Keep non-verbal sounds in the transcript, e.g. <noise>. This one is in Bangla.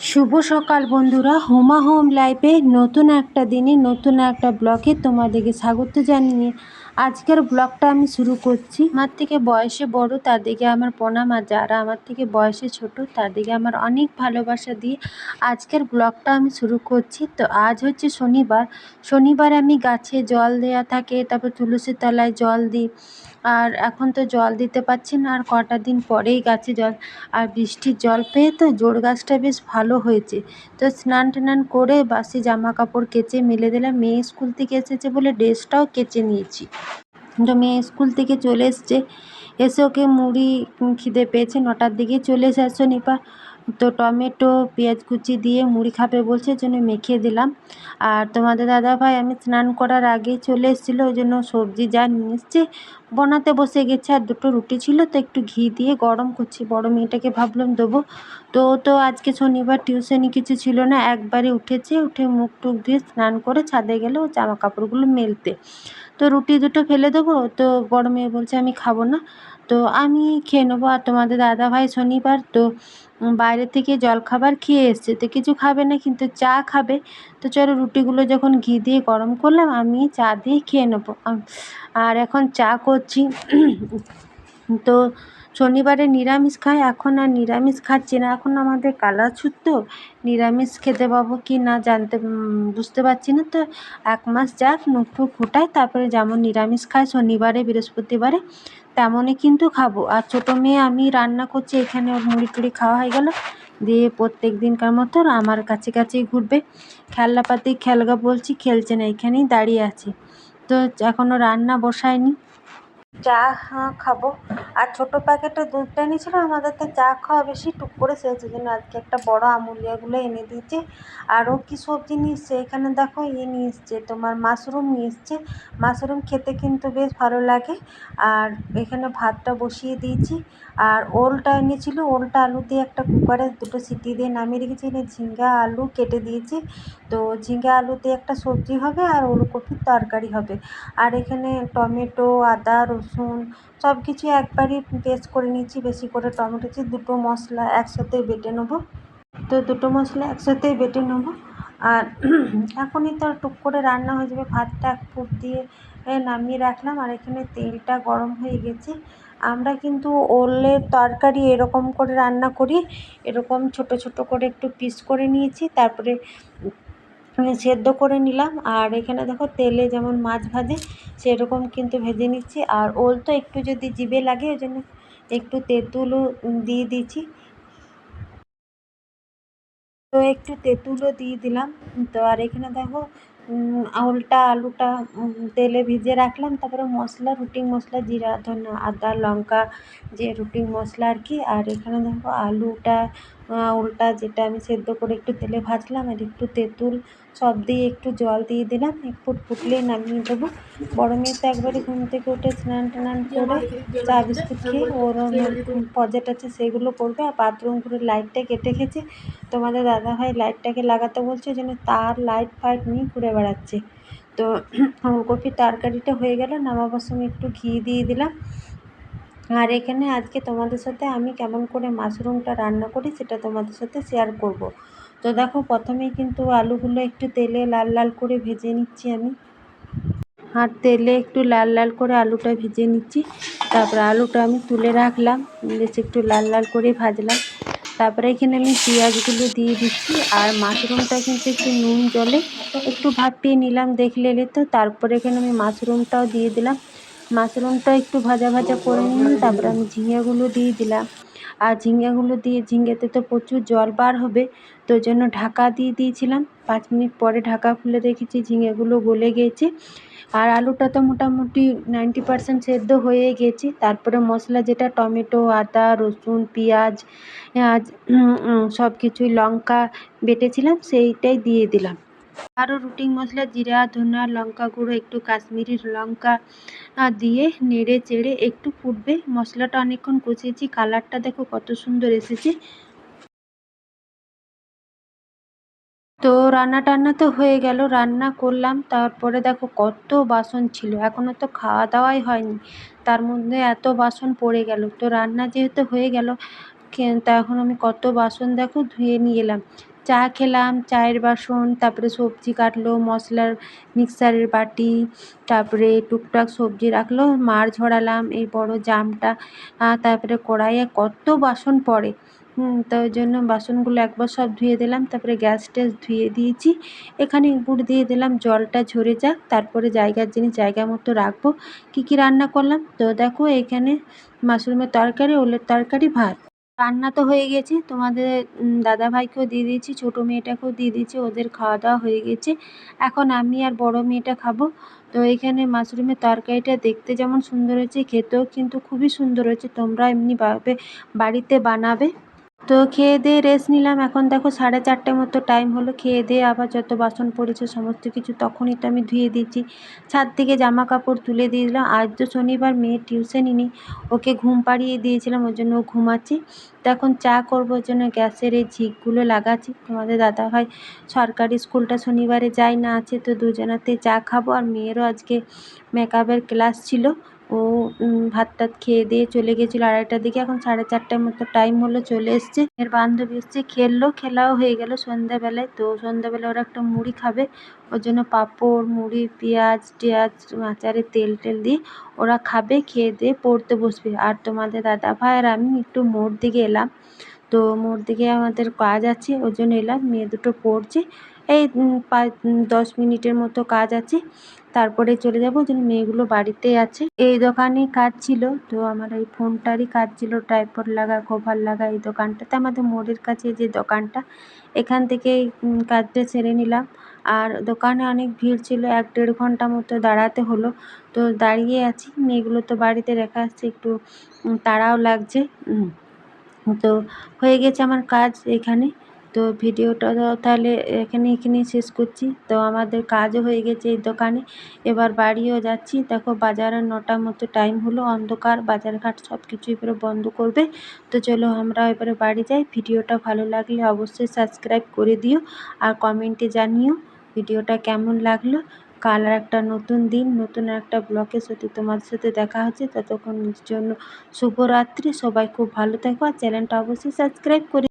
শুভ সকাল বন্ধুরা। হোমা হোম লাইফে নতুন একটা দিনে নতুন একটা ব্লকে তোমাদেরকে স্বাগত জানিয়ে আজকের ব্লগটা আমি শুরু করছি। আমার থেকে বয়সে বড় তাদেরকে আমার প্রণাম। আর যারা আমার থেকে বয়সে ছোট তাদেরকে আমার অনেক ভালোবাসা দিয়ে আজকের ব্লগটা আমি শুরু করছি। তো আজ হচ্ছে শনিবার। শনিবার আমি গাছে জল দেওয়া থাকে, তারপর তুলসীর তলায় জল দিই। আর এখন তো জল দিতে পারছি না, আর কটা দিন পরেই গাছে জল আর বৃষ্টির জল পেয়ে তো জোর গাছটা বেশ ভালো হয়েছে। তো স্নান টান করে বাসি জামা কাপড় কেচে মেলে দিলাম। মেয়ে স্কুল থেকে এসেছে বলে ড্রেসটাও কেচে নিয়েছি। তো মেয়ে স্কুল থেকে চলে এসছে। এসে ওকে মুড়ি খিদে পেয়েছে। নটার দিকে চলে এসে শনিবার তো টমেটো, পেঁয়াজ কুচি দিয়ে মুড়ি খাবে বলছে জন্য মেখে দিলাম। আর তোমাদের দাদাভাই আমি স্নান করার আগেই চলে এসেছিল, ওই জন্য সবজি যা নিয়ে এসছে, বানাতে বসে গেছে, আর দুটো রুটি ছিল, তো একটু ঘি দিয়ে গরম করছি, বড় মেয়েটাকে ভাবলাম দেবো। তো তো আজকে শনিবার, টিউশনি কিছু ছিল না, একবারে উঠেছে, উঠে মুখ টুক দিয়ে স্নান করে ছাদে গেলে জামা কাপড়গুলো মেলতে। তো রুটি দুটো ফেলে দেবো, তো বড় মেয়ে বলছে, আমি খাব না। তো আমি খেয়ে নেব। আর তোমাদের দাদাভাই শনিবার তো বাইরে থেকে জলখাবার খেয়ে এসছে। তো কিছু খাবে না, কিন্তু চা খাবে। তো চলো রুটিগুলো যখন ঘি দিয়ে গরম করলাম, আমি চা দিয়ে খেয়ে নেব। আর এখন চা করছি। তো শনিবারে নিরামিষ খাই, এখন আর নিরামিষ খাচ্ছি না। এখন আমাদের কালাছুত তো নিরামিষ খেতে পাবো কি না জানতে বুঝতে পারছি না। তো এক মাস যাক, মুখ ফুক ফুটাই, তারপরে যেমন নিরামিষ খাই, শনিবারে, বৃহস্পতিবারে তেমনই কিন্তু খাব। আর ছোটো মেয়ে, আমি রান্না করছি, এখানে ওর মুড়ি টুড়ি খাওয়া হয়ে গেল। দিয়ে প্রত্যেক দিনকার মতো আমার কাছে কাছেই ঘুরবে। খেলনাপাতি, খেলগা বলছি, খেলছে না, এখানেই দাঁড়িয়ে আছে। তো এখনও রান্না বসায়নি। চা খাব। আর ছোটো প্যাকেটের দুধটা এনেছিলো আমাদের তো চা খাওয়া বেশি টুক করে সেই জন্য আজকে একটা বড় আমুলিয়াগুলো এনে দিয়েছে। আরও কী সবজি নিয়ে এসছে? এখানে দেখো ইয়ে নিয়ে এসছে, তোমার মাশরুম নিয়ে এসছে। মাশরুম খেতে কিন্তু বেশ ভালো লাগে। আর এখানে ভাতটা বসিয়ে দিয়েছি। আর ওলটা এনেছিল, ওলটা আলু দিয়ে একটা কুকারে দুটো সিটি দিয়ে নামিয়ে রেখেছি। এনে ঝিঙ্গা আলু কেটে দিয়েছি। তো ঝিঙ্গা আলু দিয়ে একটা সবজি হবে আর ওলকপির তরকারি হবে। আর এখানে টমেটো, আদা, রসুন সব কিছু একবারই পেস্ট করে নিচ্ছি বেশি করে টমেটো চিপ দুটো মশলা একসাথে বেটে নেব। তো দুটো মশলা একসাথেই বেটে নেব। আর <clears throat> এখনই তো টুক করে রান্না হয়ে যাবে। ভাতটা এক ফুট দিয়ে নামিয়ে রাখলাম। আর এখানে তেলটা গরম হয়ে গেছে। আমরা কিন্তু ওলের তরকারি এরকম করে রান্না করি। এরকম ছোট ছোট করে একটু পিস করে নিয়েছি। তারপরে সেদ্ধ করে নিলাম। আর এখানে দেখো তেলে যেমন মাছ ভাজে, সেরকম কিন্তু ভেজে নিচ্ছি। আর ওল তো একটু যদি জিভে লাগে, ওই জন্য একটু তেঁতুলও দিয়ে দিচ্ছি তো একটু তেঁতুলও দিয়ে দিলাম। তো আর এখানে দেখো ওলটা আলুটা তেলে ভিজে রাখলাম। তারপরে মশলা, রুটি মশলা, জিরা ধনে আদা, লঙ্কা, যে রুটি মশলা আর কি। আর এখানে দেখো আলুটা ওলটা যেটা আমি সেদ্ধ করে একটু তেলে ভাজলাম আর একটু তেঁতুল সব দিয়ে একটু জল দিয়ে দিলাম। এক ফুট ফুটলেই নামিয়ে দেবো। বড় মেয়ে তো একবারে ঘুম থেকে উঠে স্নান টান করে চা বিস্কুট খেয়ে ওর প্রজেক্ট আছে সেগুলো করবে। আর বাথরুম করে লাইটটা কেটে গেছে তোমাদের দাদাভাই লাইটটাকে লাগাতে বলছে জন্য তার লাইট ফাইট নিয়ে ঘুরে বেড়াচ্ছে। তো ফুলকপির তরকারিটা হয়ে গেল। নামাবার সময় একটু ঘি দিয়ে দিলাম। আর এখানে আজকে তোমাদের সাথে আমি কেমন করে মাশরুমটা রান্না করি সেটা তোমাদের সাথে শেয়ার করব। তো দেখো, প্রথমেই কিন্তু আলুগুলো একটু তেলে লাল লাল করে ভেজে নিচ্ছি আমি। আর তেলে একটু লাল লাল করে আলুটা ভেজে নিচ্ছি। তারপরে আলুটা আমি তুলে রাখলাম, বেশ একটু লাল লাল করে ভাজলাম। তারপরে এখানে আমি পেঁয়াজগুলো দিয়ে দিচ্ছি। আর মাশরুমটা কিন্তু একটু নুন জলে একটু ভাপিয়ে নিলাম দেখলে তো। তারপরে এখানে আমি মাশরুমটাও দিয়ে দিলাম। মাশরুমটা একটু ভাজা ভাজা করে নিলাম, তারপরে আমি ঝিঙেগুলো দিয়ে দিলাম। আর ঝিঙেগুলো দিয়ে, ঝিঙেতে তো প্রচুর জল বার হবে, তো জন্য ঢাকা দিয়ে দিয়েছিলাম। পাঁচ মিনিট পরে ঢাকা খুলে দেখেছি ঝিঙেগুলো গলে গিয়েছে আর আলুটা তো মোটামুটি নাইনটি পারসেন্ট সেদ্ধ হয়ে গেছে। তারপরে মশলা যেটা, টমেটো, আদা, রসুন, পেঁয়াজ সব কিছুই লঙ্কা বেটেছিলাম, সেইটাই দিয়ে দিলাম। আরও রুটি মশলা, জিরা ধনা লঙ্কা গুঁড়ো, একটু কাশ্মীরি লঙ্কা দিয়ে নেড়ে চেড়ে একটু ফুটবে। মশলাটা অনেকক্ষণ কষিয়েছি, কালারটা দেখো কত সুন্দর এসেছে। তো রান্না টান্না তো হয়ে গেল, রান্না করলাম। তারপরে দেখো কত বাসন ছিল এখনও তো খাওয়া দাওয়াই হয়নি। তার মধ্যে এত বাসন পড়ে গেল। তো রান্না যেহেতু হয়ে গেল তা এখন আমি কত বাসন দেখো ধুয়ে নিয়ে এলাম। চা খেলাম, চায়ের বাসন, তারপরে সবজি কাটলো, মশলার মিক্সারের বাটি, তারপরে টুকটাক সবজি রাখল মাড় ঝরালাম, এই বড় জামটা তারপরে কড়াইয়ে কত বাসন পড়ে। তো ওই জন্য বাসনগুলো একবার সব ধুয়ে দিলাম, তারপরে গ্যাস ট্যাস ধুয়ে দিয়েছি, এখানে উপর দিয়ে দিলাম, জলটা ঝরে যাক, তারপরে জায়গার জিনিস জায়গা মতো রাখব। কী কী রান্না করলাম? তো দেখো এখানে মাশরুমের তরকারি, ওলের তরকারি, ভাত। রান্না তো হয়ে গেছে। তোমাদের দাদাভাইকেও দিয়ে দিয়েছি, ছোটো মেয়েটাকেও দিয়ে দিয়েছি, ওদের খাওয়া দাওয়া হয়ে গেছে। এখন আমি আর বড় মেয়েটা খাব। তো এখানে মাশরুমের তরকারিটা দেখতে যেমন সুন্দর হয়েছে, খেতেও কিন্তু খুবই সুন্দর হয়েছে। তোমরা এমনিভাবে বাড়িতে বানাবে। তো খেয়ে দিয়ে রেস্ট নিলাম। এখন দেখো সাড়ে চারটে মতো টাইম হলো। খেয়ে দিয়ে আবার যত বাসন পড়েছে সমস্ত কিছু তখনই তো আমি ধুয়ে দিয়েছি। ছাদ থেকে জামা কাপড় তুলে দিয়ে দিলাম। আজ তো শনিবার মেয়ের টিউশনই নেই। ওকে ঘুম পাড়িয়ে দিয়েছিলাম ওই জন্য ও ঘুমাচ্ছে। তো এখন চা করব জন্য গ্যাসের এই ঝিকগুলো লাগাচ্ছি। তোমাদের দাদাভাই সরকারি স্কুলটা শনিবারে যায় না আছে, তো দুজনাতে চা খাব। আর মেয়েরও আজকে মেকআপের ক্লাস ছিল। ও ভাত টাত খেয়ে দিয়ে চলে গেছিল আড়াইটার দিকে। এখন সাড়ে চারটার মতো টাইম হলো, চলে এসছে। এর বান্ধবী এসছে, খেললো, খেলাও হয়ে গেল সন্ধ্যাবেলায়। তো সন্ধ্যাবেলায় ওরা একটা মুড়ি খাবে। ওর জন্য পাঁপড়, মুড়ি, পেঁয়াজ, টেয়াজ আচারে তেল টেল দিয়ে ওরা খাবে, খেয়ে দিয়ে পড়তে বসবে। আর তোমাদের দাদা ভাই আর আমি একটু মোড় দিকে এলাম। তো মোড় দিকে আমাদের কাজ আছে ওই জন্য এলাম। মেয়ে দুটো পড়ছে। এই পাঁচ দশ মিনিটের মতো কাজ আছে। তারপরে চলে যাব যেন মেয়েগুলো বাড়িতেই আছে। এই দোকানে কাজ ছিল। তো আমার এই ফোনটারই কাজ ছিল। ট্রাইপড লাগা কভার লাগা এই দোকানটাতে। আমাদের মোড়ের কাছে যে দোকানটা, এখান থেকে কাজটা সেরে নিলাম। আর দোকানে অনেক ভিড় ছিল। এক দেড় ঘণ্টা মতো দাঁড়াতে হলো। তো দাঁড়িয়ে আছি। মেয়েগুলো তো বাড়িতে রেখে আসছে। একটু তাড়াও লাগছে। তো হয়ে গেছে আমার কাজ এখানে। তো ভিডিওটা তাহলে এখানে এখানেই শেষ করছি। তো আমাদের কাজও হয়ে গেছে এই দোকানে। এবার বাড়িও যাচ্ছি। দেখো বাজারের নটার মতো টাইম হলো। অন্ধকার বাজার ঘাট সব কিছু এবারে বন্ধ করবে। তো চলো আমরা এবারে বাড়ি যাই। ভিডিওটা ভালো লাগলে অবশ্যই সাবস্ক্রাইব করে দিও আর কমেন্টে জানিও ভিডিওটা কেমন লাগল। কাল একটা নতুন দিন, নতুন একটা ব্লগের সাথে তোমাদের সাথে দেখা হচ্ছে। ততক্ষণ জন্য শুভরাত্রি। সবাই খুব ভালো থেকো আর চ্যানেলটা অবশ্যই সাবস্ক্রাইব করে